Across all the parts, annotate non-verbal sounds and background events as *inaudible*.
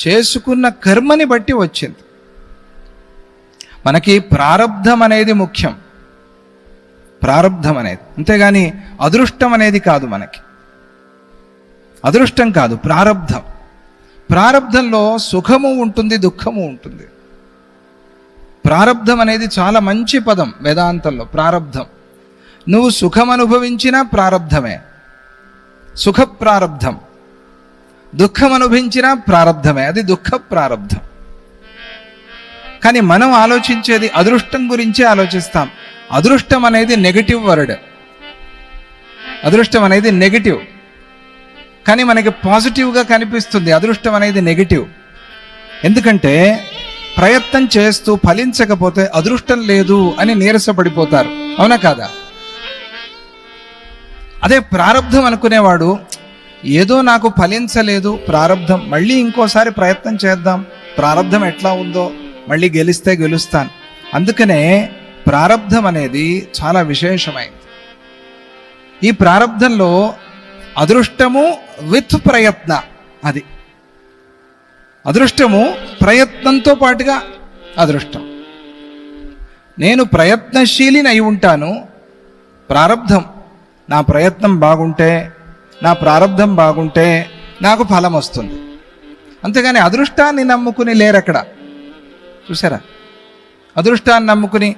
చేసుకున్న కర్మని బట్టి వచ్చింది. మనకి ప్రారంధం అనేది ముఖ్యం. ప్రారంధం అనేది. అంతేగాని అదృష్టం అనేది కాదు మనకి. అదృష్టం కాదు ప్రారంధం ప్రారంధంలో సుఖము ఉంటుంది దుఃఖము ఉంటుంది. ప్రారంధం అనేది చాలా మంచి పదం వేదాంతంలో ప్రారంధం నువ్వు సుఖం అనుభవించినా ప్రారంధమే సుఖ ప్రారంధం దుఃఖం అనుభవించినా ప్రారంధమే అది దుఃఖ ప్రారంధం కానీ మనం ఆలోచించేది అదృష్టం గురించే ఆలోచిస్తాం. అదృష్టం అనేది నెగటివ్ వర్డ్ అదృష్టం అనేది నెగటివ్ కానీ మనకి పాజిటివ్గా కనిపిస్తుంది. అదృష్టం అనేది నెగటివ్ ఎందుకంటే ప్రయత్నం చేస్తూ ఫలించకపోతే అదృష్టం లేదు అని నీరసపడిపోతారు. అవునా కాదా? అదే ప్రారంధం అనుకునేవాడు ఏదో నాకు ఫలించలేదు ప్రారంధం మళ్ళీ ఇంకోసారి ప్రయత్నం చేద్దాం. ప్రారంధం ఎట్లా ఉందో మళ్ళీ గెలిస్తే గెలుస్తాను. అందుకనే ప్రారంధం అనేది చాలా విశేషమైంది ఈ ప్రారంధంలో అదృష్టము విత్ ప్రయత్న అది. అదృష్టము ప్రయత్నంతో పాటుగా అదృష్టం. నేను ప్రయత్నశీలిని అయి ఉంటాను. ప్రారంధం నా ప్రయత్నం బాగుంటే నా ప్రారంధం బాగుంటే నాకు ఫలం వస్తుంది. అంతేగాని అదృష్టాన్ని నమ్ముకుని లేరక్కడ. చూసారా అదృష్టాన్ని నమ్ముకుని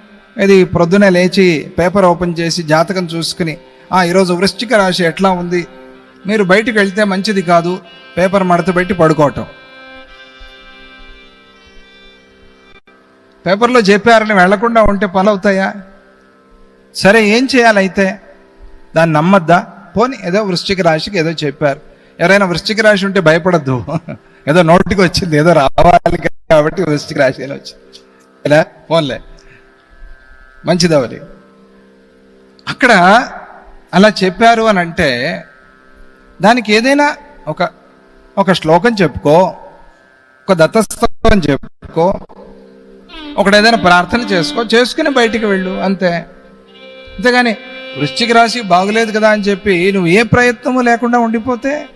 ఇది ప్రొద్దున లేచి పేపర్ ఓపెన్ చేసి జాతకం చూసుకుని ఆ ఈరోజు వృశ్చిక రాశి ఎట్లా ఉంది? మీరు బయటికి వెళ్తే మంచిది కాదు పేపర్ మడత పెట్టి పడుకోవటం. పేపర్లో చెప్పారని వెళ్ళకుండా ఉంటే పని అవుతాయా? సరే ఏం చేయాలైతే? దాన్ని నమ్మద్దా? పోని ఏదో వృశ్చిక రాశికి ఏదో చెప్పారు. ఎవరైనా వృశ్చిక రాశి ఉంటే భయపడద్దు. *laughs* ఏదో నోటికి వచ్చింది ఏదో రావాలి కాబట్టి వృశ్చిక రాశి అని వచ్చింది ఎలా ఫోన్లే మంచిదవలి అక్కడ అలా చెప్పారు అని అంటే దానికి ఏదైనా ఒక ఒక శ్లోకం చెప్పుకో ఒక దత్తస్తవం చెప్పుకో ఒకడు ఏదైనా ప్రార్థన చేసుకో చేసుకుని బయటికి వెళ్ళు అంతే. అంతేగాని వృశ్చిక రాశి బాగులేదు కదా అని చెప్పి నువ్వు ఏ ప్రయత్నము లేకుండా ఉండిపోతే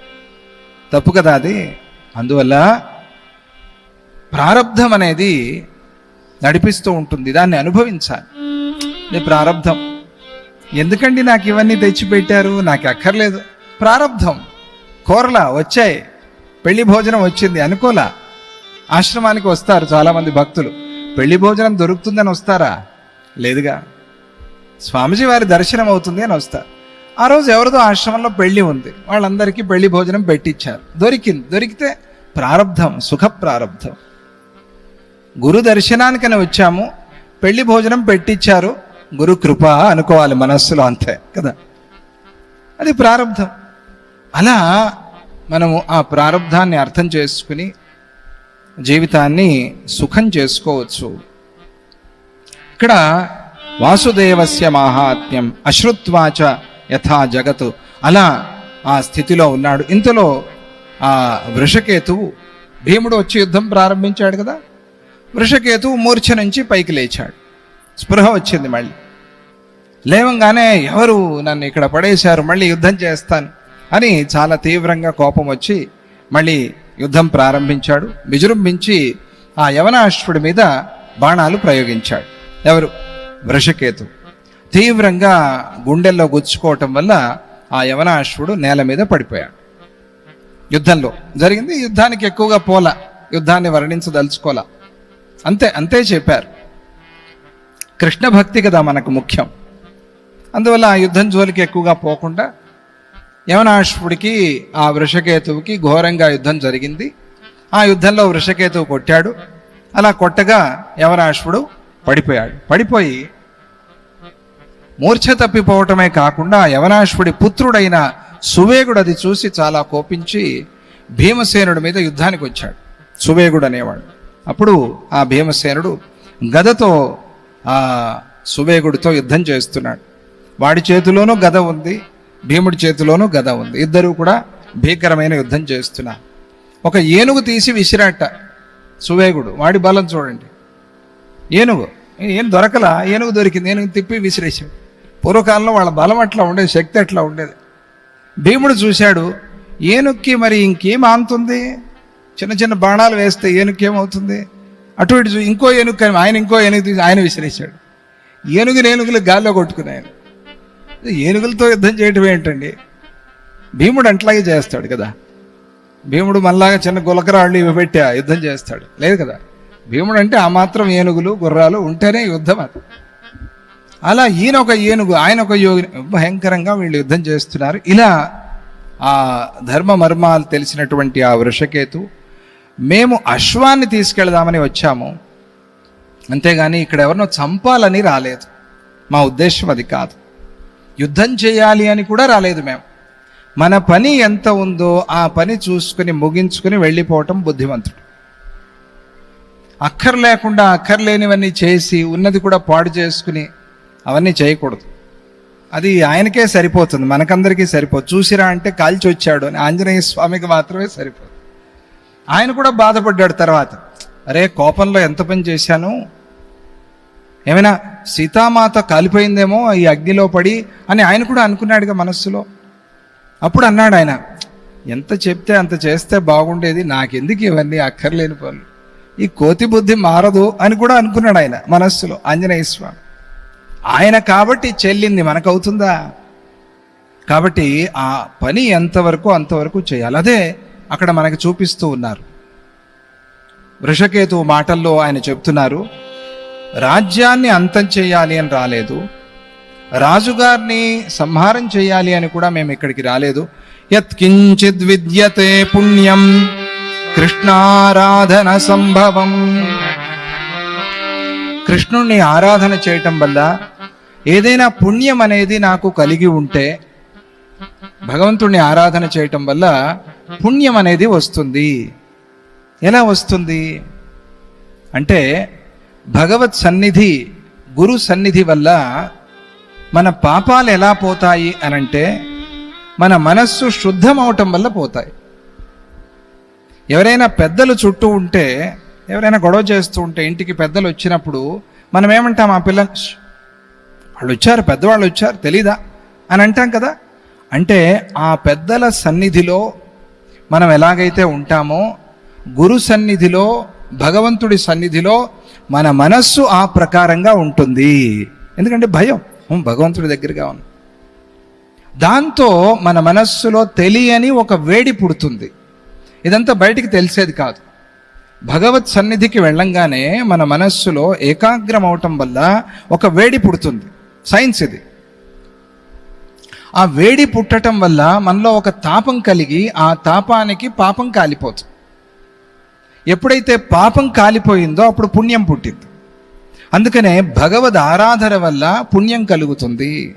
తప్పు కదా అది. అందువల్ల ప్రారంధం అనేది నడిపిస్తూ ఉంటుంది. దాన్ని అనుభవించాలి. నీ ప్రారంధం ఎందుకండి నాకు ఇవన్నీ తెచ్చిపెట్టారు? నాకు అక్కర్లేదు. ప్రారంధం కోరలా వచ్చాయి. పెళ్ళి భోజనం వచ్చింది. అనుకోలా. ఆశ్రమానికి వస్తారు చాలామంది భక్తులు. పెళ్ళి భోజనం దొరుకుతుందని వస్తారా? లేదుగా. స్వామిజీ వారి దర్శనం అవుతుంది అని వస్తారు ఆ రోజు ఎవరిదో ఆశ్రమంలో పెళ్ళి ఉంది. వాళ్ళందరికీ పెళ్ళి భోజనం పెట్టించారు దొరికింది. దొరికితే ప్రారంధం సుఖ ప్రారంధం గురు దర్శనానికని వచ్చాము. పెళ్ళి భోజనం పెట్టించారు గురు కృప అనుకోవాలి మనస్సులో అంతే కదా? అది ప్రారంధం అలా మనము ఆ ప్రారంధాన్ని అర్థం చేసుకుని జీవితాన్ని సుఖం చేసుకోవచ్చు. ఇక్కడ వాసుదేవస్య మాహాత్మ్యం అశ్రుత్వాచ యథా జగతు. అలా ఆ స్థితిలో ఉన్నాడు. ఇంతలో ఆ వృషకేతువు భీముడు వచ్చి యుద్ధం ప్రారంభించాడు కదా? వృషకేతువు మూర్ఛ నుంచి పైకి లేచాడు. స్పృహ వచ్చింది మళ్ళీ. లేవంగానే ఎవరు నన్ను ఇక్కడ పడేశారు మళ్ళీ యుద్ధం చేస్తాను అని చాలా తీవ్రంగా కోపం వచ్చి మళ్ళీ యుద్ధం ప్రారంభించాడు. విజృంభించి ఆ యవనాశ్వుడి మీద బాణాలు ప్రయోగించాడు. ఎవరు? వృషకేతు. తీవ్రంగా గుండెల్లో గుచ్చుకోవటం వల్ల ఆ యవనాశ్వుడు నేల మీద పడిపోయాడు. యుద్ధంలో జరిగింది యుద్ధానికి ఎక్కువగా పోల యుద్ధాన్ని వర్ణించదలుచుకోల. అంతే అంతే చెప్పారు. కృష్ణ భక్తి కదా మనకు ముఖ్యం. అందువల్ల ఆ యుద్ధం జోలికి ఎక్కువగా పోకుండా యవనాశ్వుడికి ఆ వృషకేతువుకి ఘోరంగా యుద్ధం జరిగింది. ఆ యుద్ధంలో వృషకేతువు కొట్టాడు. అలా కొట్టగా యవనాశ్వుడు పడిపోయాడు. పడిపోయి మూర్ఛ తప్పిపోవటమే కాకుండా యవనాశ్వుడి పుత్రుడైన సువేగుడు అది చూసి చాలా కోపించి భీమసేనుడి మీద యుద్ధానికి వచ్చాడు. సువేగుడు అనేవాడు. అప్పుడు ఆ భీమసేనుడు గదతో ఆ సువేగుడితో యుద్ధం చేస్తున్నాడు. వాడి చేతిలోనూ గద ఉంది భీముడి చేతిలోనూ గద ఉంది. ఇద్దరూ కూడా భీకరమైన యుద్ధం చేస్తున్నారు. ఒక ఏనుగు తీసి విసిరాట సువేగుడు. వాడి బలం చూడండి. ఏనుగు. ఏం దొరకలా? ఏనుగు దొరికింది. ఏనుగు తిప్పి విసిరేసాడు పూర్వకాలంలో వాళ్ళ బలం అట్లా ఉండేది శక్తి అట్లా ఉండేది. భీముడు చూశాడు ఏనుక్కి మరి ఇంకేం ఆంతుంది చిన్న చిన్న బాణాలు వేస్తే ఏనుక్కేమవుతుంది అటు ఇటు ఇంకో ఏనుగు కానీ ఆయన ఇంకో ఏనుగు తీసి ఆయన విసిరేశాడు. ఏనుగుని ఏనుగులు గాల్లో కొట్టుకున్నాయను ఏనుగులతో యుద్ధం చేయటం ఏంటండి? భీముడు అట్లాగే చేస్తాడు కదా. భీముడు మళ్ళాగా చిన్న గులకరాళ్ళు ఇవి పెట్టి యుద్ధం చేస్తాడు. లేదు కదా? భీముడు అంటే ఆ మాత్రం ఏనుగులు గుర్రాలు ఉంటేనే యుద్ధం అది. అలా ఈయన ఒక ఏనుగు ఆయన ఒక యోగి భయంకరంగా వీళ్ళు యుద్ధం చేస్తున్నారు. ఇలా ఆ ధర్మ మర్మాలు తెలిసినటువంటి ఆ వృషకేతు మేము అశ్వాన్ని తీసుకెళ్దామని వచ్చాము. అంతేగాని ఇక్కడ ఎవరినో చంపాలని రాలేదు. మా ఉద్దేశం అది కాదు. యుద్ధం చేయాలి అని కూడా రాలేదు మేము. మన పని ఎంత ఉందో ఆ పని చూసుకుని ముగించుకుని వెళ్ళిపోవటం బుద్ధిమంతుడు. అక్కర్లేకుండా అక్కర్లేనివన్నీ చేసి ఉన్నది కూడా పాడు చేసుకుని అవన్నీ చేయకూడదు. అది ఆయనకే సరిపోతుంది మనకందరికీ సరిపోదు. చూసిరా అంటే కాల్చి వచ్చాడు అని ఆంజనేయ స్వామికి మాత్రమే సరిపోదు. ఆయన కూడా బాధపడ్డాడు తర్వాత. అరే కోపంలో ఎంత పని చేశాను? ఏమైనా సీతామాత కాలిపోయిందేమో ఈ అగ్నిలో పడి అని ఆయన కూడా అనుకున్నాడుగా మనస్సులో. అప్పుడు అన్నాడు ఆయన ఎంత చెప్తే అంత చేస్తే బాగుండేది నాకెందుకు ఇవన్నీ అక్కర్లేని పనులు? ఈ కోతి బుద్ధి మారదు అని కూడా అనుకున్నాడు ఆయన మనస్సులో ఆంజనేయ స్వామి. ఆయన కాబట్టి చెల్లింది మనకు అవుతుందా కాబట్టి ఆ పని ఎంతవరకు అంతవరకు చేయాలి. అదే అక్కడ మనకు చూపిస్తూ ఉన్నారు. వృషకేతు మాటల్లో ఆయన చెప్తున్నారు రాజ్యాన్ని అంతం చేయాలి అని రాలేదు. రాజుగారిని సంహారం చేయాలి అని కూడా మేము ఇక్కడికి రాలేదు. యత్కించిద్ విద్యతే పుణ్యం. కృష్ణారాధన సంభవం. కృష్ణుణ్ణి ఆరాధన చేయటం వల్ల ఏదైనా పుణ్యం అనేది నాకు కలిగి ఉంటే భగవంతుణ్ణి ఆరాధన చేయటం వల్ల పుణ్యం అనేది వస్తుంది. ఎలా వస్తుంది? అంటే భగవత్ సన్నిధి గురు సన్నిధి వల్ల మన పాపాలు ఎలా పోతాయి అనంటే మన మనస్సు శుద్ధం అవటం వల్ల పోతాయి. ఎవరైనా పెద్దలు చుట్టూ ఉంటే ఎవరైనా గొడవ చేస్తూ ఉంటే ఇంటికి పెద్దలు వచ్చినప్పుడు మనం ఏమంటాం ఆ పిల్ల? వాళ్ళు వచ్చారు పెద్దవాళ్ళు వచ్చారు తెలీదా? అని అంటాం కదా. అంటే ఆ పెద్దల సన్నిధిలో మనం ఎలాగైతే ఉంటామో గురు సన్నిధిలో భగవంతుడి సన్నిధిలో మన మనస్సు ఆ ప్రకారంగా ఉంటుంది. ఎందుకంటే భయం. భగవంతుడి దగ్గరగా ఉంది దాంతో మన మనస్సులో తెలియని ఒక వేడి పుడుతుంది. ఇదంతా బయటికి తెలిసేది కాదు. భగవత్ సన్నిధికి వెళ్ళంగానే మన మనస్సులో ఏకాగ్రం అవటం వల్ల ఒక వేడి పుడుతుంది. సైన్స్ ఇది. ఆ వేడి పుట్టటం వల్ల మనలో ఒక తాపం కలిగి ఆ తాపానికి పాపం కాలిపోతుంది. ఎప్పుడైతే పాపం కాలిపోయిందో అప్పుడు పుణ్యం పుట్టింది. అందుకనే భగవద్ ఆరాధన వల్ల పుణ్యం కలుగుతుంది.